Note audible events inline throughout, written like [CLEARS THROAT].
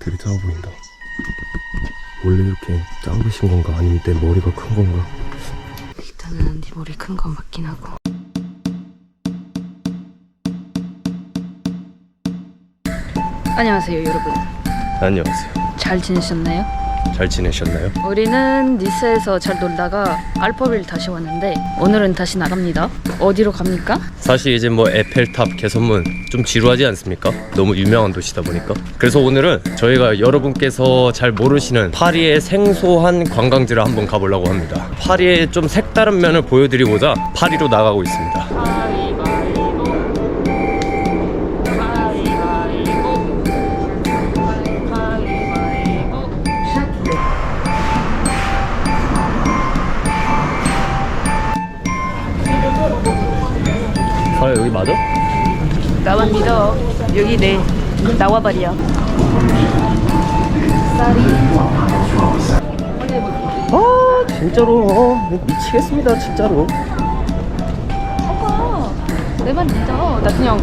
작아 보인다. 원래 이렇게 작으신 건가? 아니면 내 머리가 큰 건가? 일단은 네 머리 큰 건 맞긴 하고. 안녕하세요 여러분. 안녕하세요. 잘 지내셨나요? 잘 지내셨나요? 우리는 니스에서 잘 놀다가 알파빌 다시 왔는데 오늘은 다시 나갑니다. 어디로 갑니까? 사실 이제 뭐 에펠탑 개선문 좀 지루하지 않습니까? 너무 유명한 도시다 보니까 그래서 오늘은 저희가 여러분께서 잘 모르시는 파리의 생소한 관광지를 한번 가보려고 합니다 파리의 좀 색다른 면을 보여드리고자 파리로 나가고 있습니다 아 여기 맞아? 나만 믿어. 여기 내 나와버려. 아 진짜로 어, 미치겠습니다 진짜로 오빠 내말 믿어. 나 그냥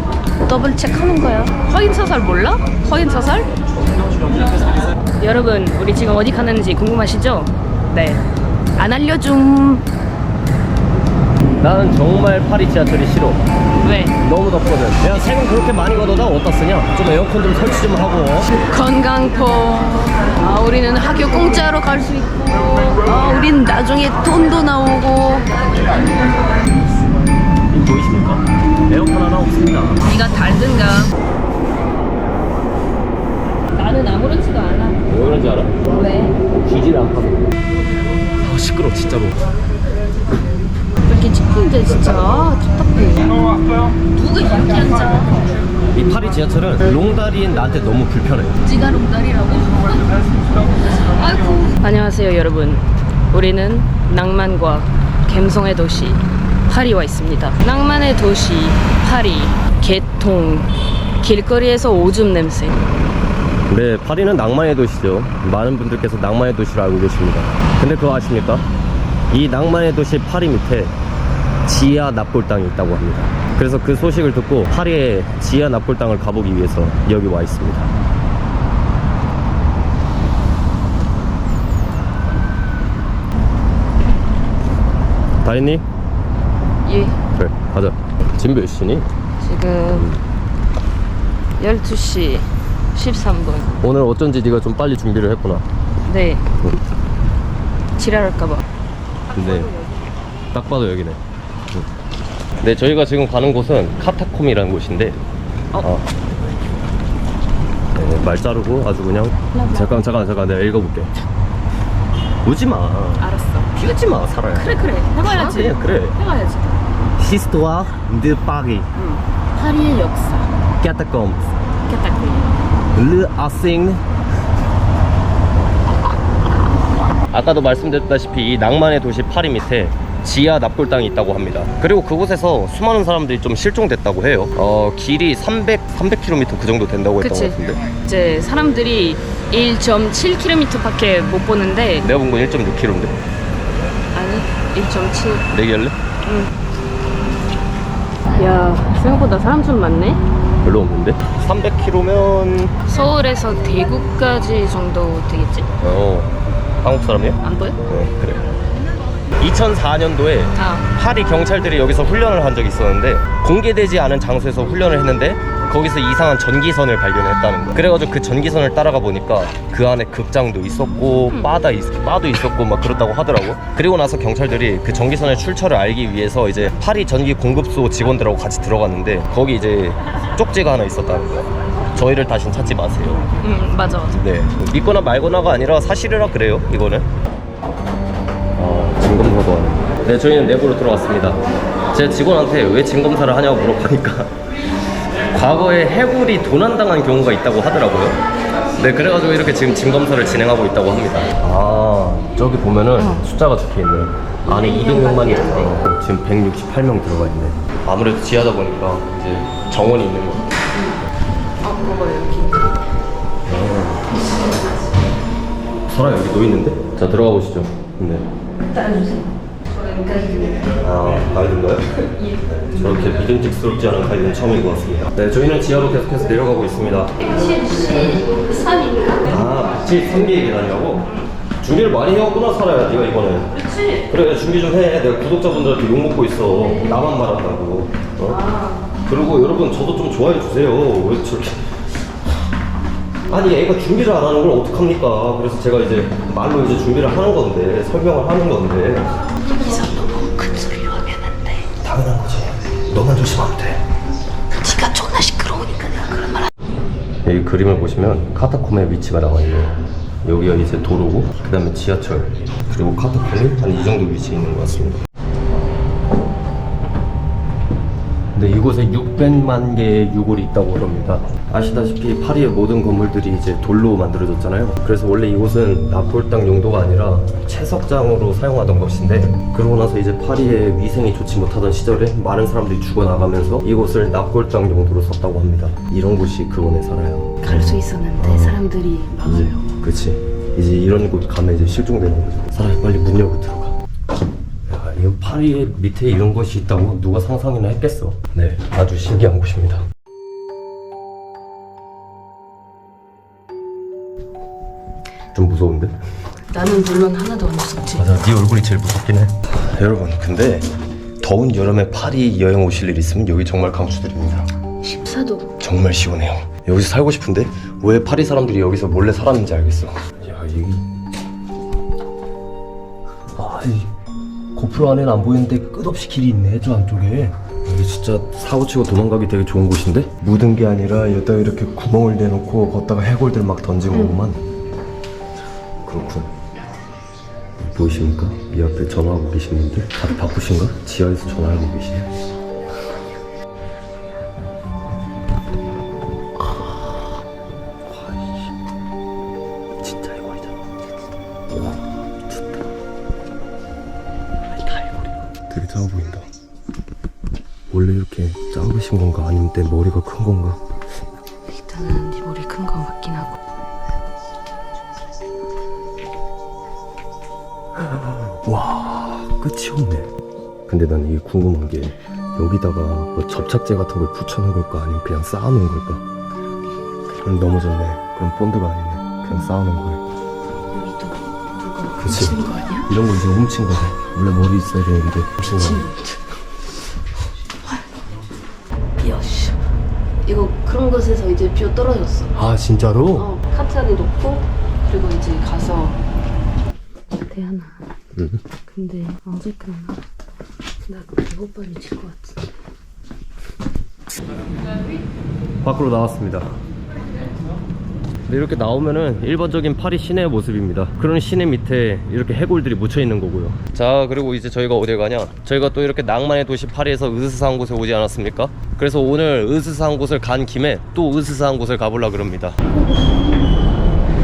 더블 체크하는 거야. 허인 사살 몰라? 허인 사살? 여러분 우리 지금 어디 가는지 궁금하시죠? 네. 안 알려줌. 나는 정말 파리 지하철이 싫어 왜? 너무 덥거든 야 세금 그렇게 많이 걷어다 어디다 쓰냐 좀 에어컨 좀 설치 좀 하고 건강포. 아, 우리는 학교 공짜로 갈 수 있고. 아, 우린 나중에 돈도 나오고. 이거 보이십니까? 에어컨 하나 없습니다 네가 달든가. 나는 아무렇지도 않아. 왜 그런지 알아? 왜? 기질 않거든 아 시끄러 진짜로 찍힌데 진짜 아, 답답해. 누가 이렇게 앉아? 이 파리 지하철은 롱다리인 나한테 너무 불편해 지가 롱다리라고? 아이고. 안녕하세요 여러분. 우리는 낭만과 감성의 도시 파리 와 있습니다. 낭만의 도시 파리 개통 길거리에서 오줌 냄새. 네 파리는 낭만의 도시죠 많은 분들께서 낭만의 도시를 알고 계십니다 근데 그거 아십니까? 이 낭만의 도시 파리 밑에 지하 납골당이 있다고 합니다 그래서 그 소식을 듣고 파리의 지하 납골당을 가보기 위해서 여기 와 있습니다 다 했니? 예. 그래 가자 지금 몇 시니? 지금 12시 13분. 오늘 어쩐지 네가 좀 빨리 준비를 했구나 네. 지랄할까봐. 근데 딱 봐도 여기네. 네, 저희가 지금 가는 곳은 카타콤이라는 곳인데. 어? 네, 말 자르고 아주 그냥 잠깐 잠깐 잠깐 내가 읽어볼게. 우지 마. 알았어. 비우지 마 살아야. 그래 그래. 해봐야지. 그래 그래. 해봐야지. 히스토아 드 파리 응. 파리의 역사. 카타콤 깨딱해. 르 아싱 아까도 말씀드렸다시피 이 낭만의 도시 파리 밑에 지하 납골당이 있다고 합니다. 그리고 그곳에서 수많은 사람들이 좀 실종됐다고 해요. 어, 길이 300, 300km 그 정도 된다고 했던 그치. 것 같은데. 이제 사람들이 1.7km밖에 못 보는데 내가 본 건 1.6km인데. 아니 1.7. 내기할래? 야 생각보다 사람 좀 많네. 별로 없는데? 300km면, 서울에서 대구까지 정도 되겠지? 어, 한국 사람이야? 안 보여? 어, 그래. 2004년도에 아 파리 경찰들이 여기서 훈련을 한 적이 있었는데 공개되지 않은 장소에서 훈련을 했는데 거기서 이상한 전기선을 발견했다는 거야. 그래가지고 그 전기선을 따라가 보니까 그 안에 극장도 있었고 바다 있, 바도 있었고 막 그렇다고 하더라고. 그리고 나서 경찰들이 그 전기선의 출처를 알기 위해서 이제 파리 전기 공급소 직원들하고 같이 들어갔는데 거기 이제 쪽지가 하나 있었다는 거야. 저희를 다신 찾지 마세요. 응 맞아 맞아. 네. 믿거나 말거나가 아니라 사실이라 그래요. 이거는. 네, 저희는 내부로 들어왔습니다. 제 직원한테 왜 진검사를 하냐고 물어보니까 [LAUGHS] 과거에 해골이 도난당한 경우가 있다고 하더라고요. 네, 그래가지고 이렇게 지금 진검사를 진행하고 있다고 합니다. 아, 저기 보면은 숫자가 적혀 있네. 안에 200명만 있어. 지금 168명 들어가 있네. 아무래도 지하다 보니까 이제 정원이 있는 거. 아 그거 여기. 설아 여기 놓 있는데? 자 들어가 보시죠. 네. 따라주세요. 아 가이드인가요? 저렇게 믿음직스럽지 않은 가이드는 처음인 것 같습니다. 네, 저희는 지하로 계속해서 내려가고 있습니다. 73인가? 같이 승리의 계단이라고 준비를 많이 해왔구나 살아야 네가 이번에 그렇지. 그래 준비 좀 해. 내가 구독자분들한테 욕 먹고 있어. 나만 말한다고. 어? 그리고 여러분 저도 좀 좋아해 주세요. 왜 저렇게 아니 애가 준비를 안 하는 걸 어떡합니까? 그래서 제가 이제 말로 이제 준비를 하는 건데 설명을 하는 건데 너만 조심하면 돼. 네가 존나 시끄러우니까 내가 그런 말. 여기 그림을 보시면 카타콤의 위치가 나와 있네요. 여기가 이제 도로고, 그 다음에 지하철, 그리고 카타콤이 한 이 정도 위치에 있는 것 같습니다. 근데 이곳에 600만 개의 유골이 있다고 그럽니다. 아시다시피 파리의 모든 건물들이 이제 돌로 만들어졌잖아요. 그래서 원래 이곳은 납골당 용도가 아니라 채석장으로 사용하던 것인데 그러고 나서 이제 파리의 위생이 좋지 못하던 시절에 많은 사람들이 죽어나가면서 이곳을 납골당 용도로 썼다고 합니다. 이런 곳이 그원에 살아요. 갈 수 있었는데 사람들이 막아요. 그치. 이제 이런 곳 가면 이제 실종되는 거죠. 사람이 빨리 문 열고 들어가. 야, 이거 파리의 밑에 이런 곳이 있다고 누가 상상이나 했겠어. 네, 아주 신기한 곳입니다. 좀 무서운데? 나는 물론 하나도 안 무섭지. 맞아, 네 얼굴이 제일 무섭긴 해. 여러분, 근데 더운 여름에 파리 여행 오실 일 있으면 여기 정말 강추드립니다. 14도. 정말 시원해요. 여기서 살고 싶은데 왜 파리 사람들이 여기서 몰래 살았는지 알겠어. 야 여기 5% 안에는 안 보이는데 끝없이 길이 있네 저 안쪽에 여기 진짜 사고치고 도망가기 되게 좋은 곳인데? 묻은 게 아니라 여기다 이렇게 구멍을 내놓고 걷다가 해골들 막 던지고 음. 오구만 그렇군 보이십니까? 이 앞에 전화하고 계시는데 다들 바쁘신가? 지하에서 전화하고 계시네 작아 보인다. 원래 이렇게 작으신 건가? 아니면 내 머리가 큰 건가? 일단은 네 머리 큰거 같긴 하고. 와, 끝이 없네. 근데 난 이게 궁금한 게 여기다가 뭐 접착제 같은 걸 붙여놓은 걸까? 아니면 그냥 쌓아놓은 걸까? 그럼 넘어졌네. 그럼 본드가 아니네. 그냥 쌓아놓은 거야. 여기도 누가 그치. 훔친 거 아니야? 이런 거 이제 훔친 거네. 원래 머리 있어야 되는데. 야씨. 이거 그런 곳에서 이제 비어 떨어졌어. 아 진짜로? 어, 카트 안에 놓고 그리고 이제 가서 대하나. 응. 근데 어제까나 나 배고파 미칠 것 같아. 밖으로 나왔습니다. 네, 이렇게 나오면은 일반적인 파리 시내의 모습입니다. 그런 시내 밑에 이렇게 해골들이 묻혀 있는 거고요. 자, 그리고 이제 저희가 어딜 가냐? 저희가 또 이렇게 낭만의 도시 파리에서 으스스한 곳에 오지 않았습니까? 그래서 오늘 으스스한 곳을 간 김에 또 으스스한 곳을 가보려 그럽니다.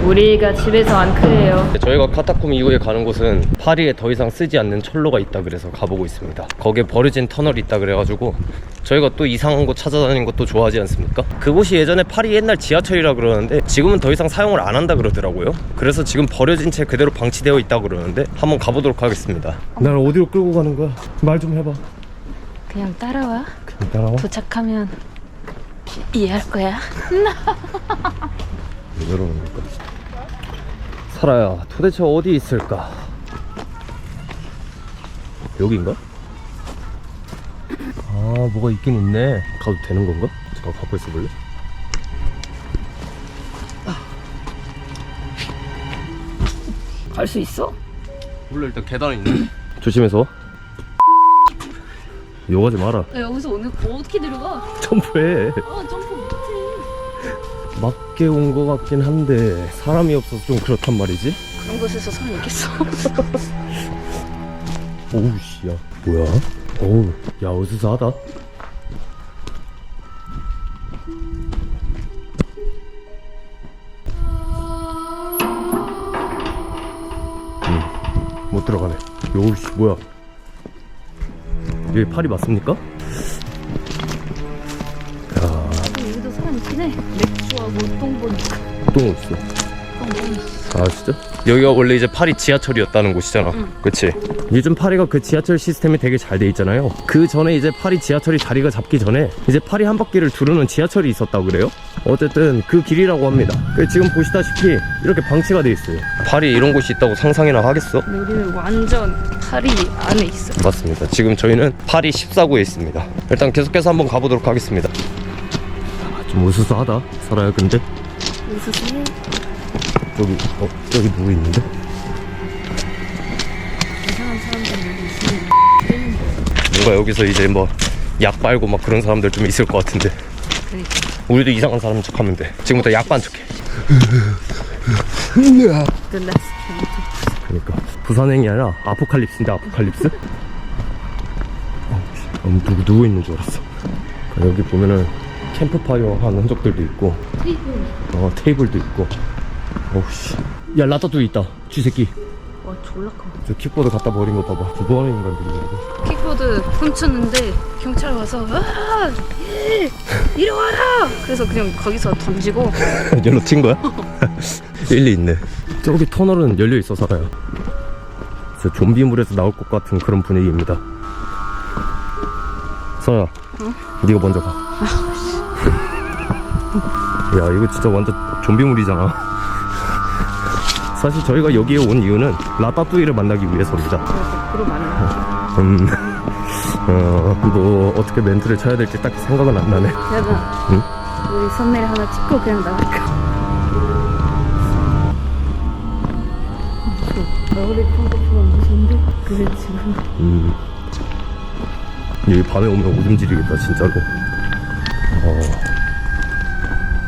우리가 집에서 안 크래요. 저희가 카타콤 이후에 가는 곳은 파리에 더 이상 쓰지 않는 철로가 있다 그래서 가보고 있습니다. 거기에 버려진 터널이 있다 그래가지고 저희가 또 이상한 곳 찾아다니는 것도 좋아하지 않습니까? 그곳이 예전에 파리 옛날 지하철이라 그러는데 지금은 더 이상 사용을 안 한다 그러더라고요. 그래서 지금 버려진 채 그대로 방치되어 있다 그러는데 한번 가보도록 하겠습니다. 날 어디로 끌고 가는 거야? 말 좀 해봐. 그냥 따라와. 그냥 따라와. 도착하면 이해할 거야. [LAUGHS] 왜 저러는 걸까? 사라야, 도대체 어디 있을까? 여기인가? 아, 뭐가 있긴 있네. 가도 되는 건가? 잠깐 갖고 있어 볼래? 갈 수 있어? 몰라, 일단 계단에 있네. [CLEARS THROAT] 조심해서 [LAUGHS] 와. 욕하지 마라. 여기서 오늘 어떻게 내려가? 점프해. 아 점프. 맞게 온거 같긴 한데 사람이 없어서 좀 그렇단 말이지. 그런 곳에서 사람 있겠어? [LAUGHS] 오우 씨야 뭐야? 어우 야 어수선하다 음, 못 들어가네 요우 씨 뭐야 여기 파리 맞습니까? 야 여기도 사람 있긴 해. 맥주하고 똥 보니까. 똥 어딨어 똥 보이시. 아 진짜? 여기가 원래 이제 파리 지하철이었다는 곳이잖아 그치? 요즘 파리가 그 지하철 시스템이 되게 잘 돼 있잖아요 그 전에 이제 파리 지하철이 자리가 잡기 전에 이제 파리 한 바퀴를 두르는 지하철이 있었다고 그래요 어쨌든 그 길이라고 합니다 그 지금 보시다시피 이렇게 방치가 돼 있어요 파리 이런 곳이 있다고 상상이나 하겠어? 근데 우리는 완전 파리 안에 있어. 맞습니다 지금 저희는 파리 14구에 있습니다 일단 계속해서 한번 가보도록 하겠습니다 아, 좀 으스스하다. 설아야 근데. 무슨 여기 어 여기 누구 있는데? 이상한 사람들 여기 있으면 뭔가 여기서 이제 뭐 약 빨고 막 그런 사람들 좀 있을 것 같은데. 그니까. 우리도 이상한 사람 척하면 돼. 지금부터 약 반 척해. 그러니까. 부산행이 아니라 아포칼립스인데 아포칼립스? 어, 씨, 어, 누구 누구 있는 줄 알았어. 그러니까 여기 보면은 캠프파이어 하는 흔적들도 있고 어 테이블도 있고 어우씨 야 라따뚜이 있다 쥐새끼 와 졸라 커. 저 킥보드 갖다 버린 거 봐봐 뭐 하는 인간들이 이거 킥보드 훔쳤는데 경찰 와서 아, 예, 이리 와라. 그래서 그냥 거기서 던지고 [LAUGHS] 열로 튄 거야? [LAUGHS] 일리 있네. 저기 터널은 열려 있어 살아요. 진짜 좀비물에서 나올 것 같은 그런 분위기입니다. 서야, 네가 먼저 가. [LAUGHS] 야 이거 진짜 완전 좀비물이잖아. 사실 저희가 여기에 온 이유는 라따뚜이를 만나기 위해서입니다. 그로 말해. 음, 어, 뭐 어떻게 멘트를 쳐야 될지 딱히 생각은 안 나네. 대박. 응? 우리 썸네일 하나 찍고 그냥 나갈까? 너구리 펑커프가 무서운데? 그래 지금 음. 여기 밤에 오면 오줌 지리겠다 진짜로 어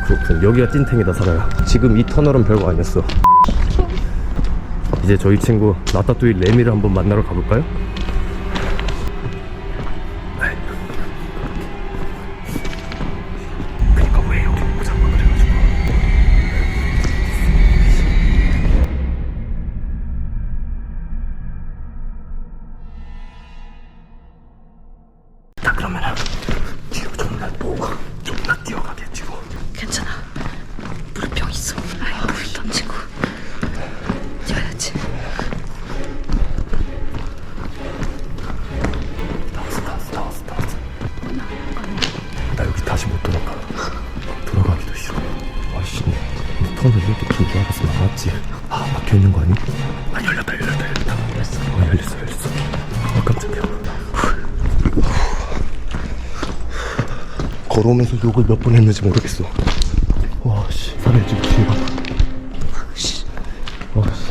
그렇군. 여기가 찐탱이다 살아요 지금 이 터널은 별거 아니었어. 이제 저희 친구 라따뚜이 레미를 한번 만나러 가볼까요? 걸어오면서 욕을 몇 번 했는지 모르겠어. 와씨. 살에 지금 뒤에 봐봐 와씨.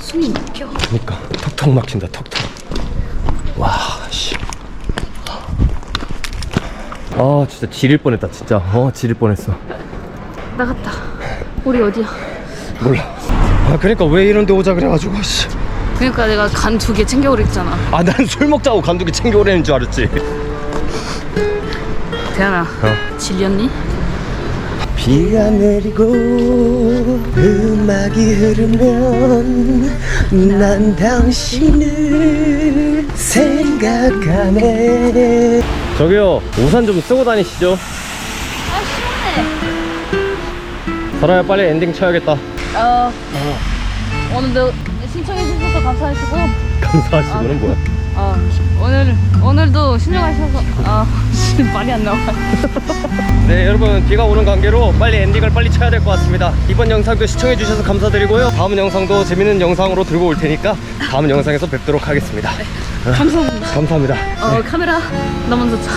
숨이 막혀. 그니까 턱턱 막힌다 턱턱. 와 씨. 아 진짜 지릴 뻔했다 진짜. 어 지릴 뻔했어. 나갔다. 우리 어디야? 몰라. 아 그러니까 왜 이런 데 오자 그래가지고 씨. 그러니까 내가 간 두 개 챙겨오라 했잖아. 아 난 술 먹자고 간두기 챙겨오라는 줄 알았지 대한아 어. 질렸니? 비가 내리고 음악이 흐르면 난 당신을 생각하네. 저기요 우산 좀 쓰고 다니시죠? 아 시원해. 설아야 빨리 엔딩 쳐야겠다. 어. 오늘도 신청해 주셔서 감사하시고. 감사하시고는 뭐야 어, 오늘 오늘도 신청하셔서 [LAUGHS] 아 말이 안 나와 [LAUGHS] 네 여러분 비가 오는 관계로 빨리 엔딩을 빨리 쳐야 될 것 같습니다. 이번 영상도 시청해 주셔서 감사드리고요. 다음 영상도 재밌는 영상으로 들고 올 테니까 다음 영상에서 뵙도록 하겠습니다. 감사합니다. [LAUGHS] 감사합니다. 어 카메라 나 먼저 차